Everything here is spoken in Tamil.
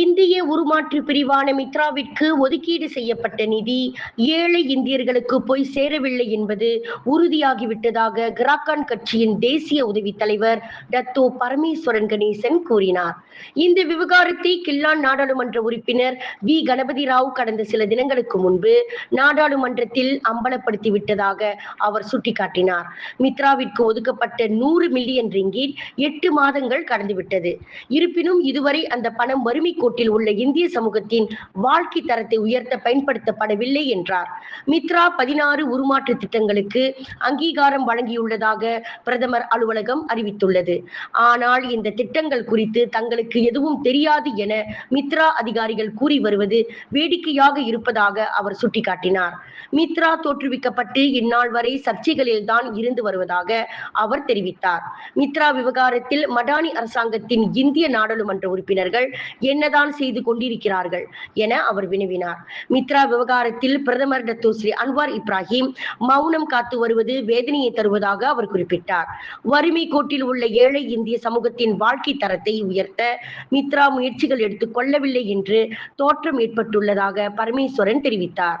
இந்திய உருமாற்று பிரிவான மித்ராவிற்கு ஒதுக்கீடு செய்யப்பட்ட நிதி ஏழை இந்தியர்களுக்கு போய் சேரவில்லை என்பது உறுதியாகிவிட்டதாக கிராக்கான் கட்சியின் தேசிய உதவி தலைவர் டத்தோ பரமேஸ்வரன் கணேசன் கூறினார். இந்த விவகாரத்தை கில்லான் நாடாளுமன்ற உறுப்பினர் வி. கணபதி ராவ் கடந்த சில தினங்களுக்கு முன்பு நாடாளுமன்றத்தில் அம்பலப்படுத்தி விட்டதாக அவர் சுட்டிக்காட்டினார். மித்ராவிற்கு ஒதுக்கப்பட்ட நூறு மில்லியன் ரிங்கிட் எட்டு மாதங்கள் கடந்துவிட்டது. இருப்பினும் இதுவரை அந்த பணம் வறுமை கோட்டில் உள்ள இந்திய சமூகத்தின் வாழ்க்கை தரத்தை உயர்த்த பயன்படுத்தப்படவில்லை என்றார். மித்ரா பதினாறு உருமாற்று திட்டங்களுக்கு அங்கீகாரம் வழங்கியுள்ளதாக பிரதமர் அலுவலகம் அறிவித்துள்ளது. ஆனால் இந்த திட்டங்கள் குறித்து தங்களுக்கு எதுவும் தெரியாது என மித்ரா அதிகாரிகள் கூறி வருவது வேடிக்கையாக இருப்பதாக அவர் சுட்டிக்காட்டினார். மித்ரா தோற்றுவிக்கப்பட்டு இந்நாள் வரை சர்ச்சைகளில் தான் இருந்து வருவதாக அவர் தெரிவித்தார். மித்ரா விவகாரத்தில் மடானி அரசாங்கத்தின் இந்திய நாடாளுமன்ற உறுப்பினர்கள் என் என்னதான் செய்து கொண்டிருக்கிறார்கள் என அவர் வினவினார். மித்ரா விவகாரத்தில் பிரதமர் டத்தூர் ஸ்ரீ அன்வார் இப்ராஹிம் மௌனம் காத்து வருவது வேதனையை தருவதாக அவர் குறிப்பிட்டார். வறுமை கோட்டில் உள்ள ஏழை இந்திய சமூகத்தின் வாழ்க்கை தரத்தை உயர்த்த மித்ரா முயற்சிகள் எடுத்துக் கொள்ளவில்லை என்று தோற்றம் ஏற்பட்டுள்ளதாக பரமேஸ்வரன் தெரிவித்தார்.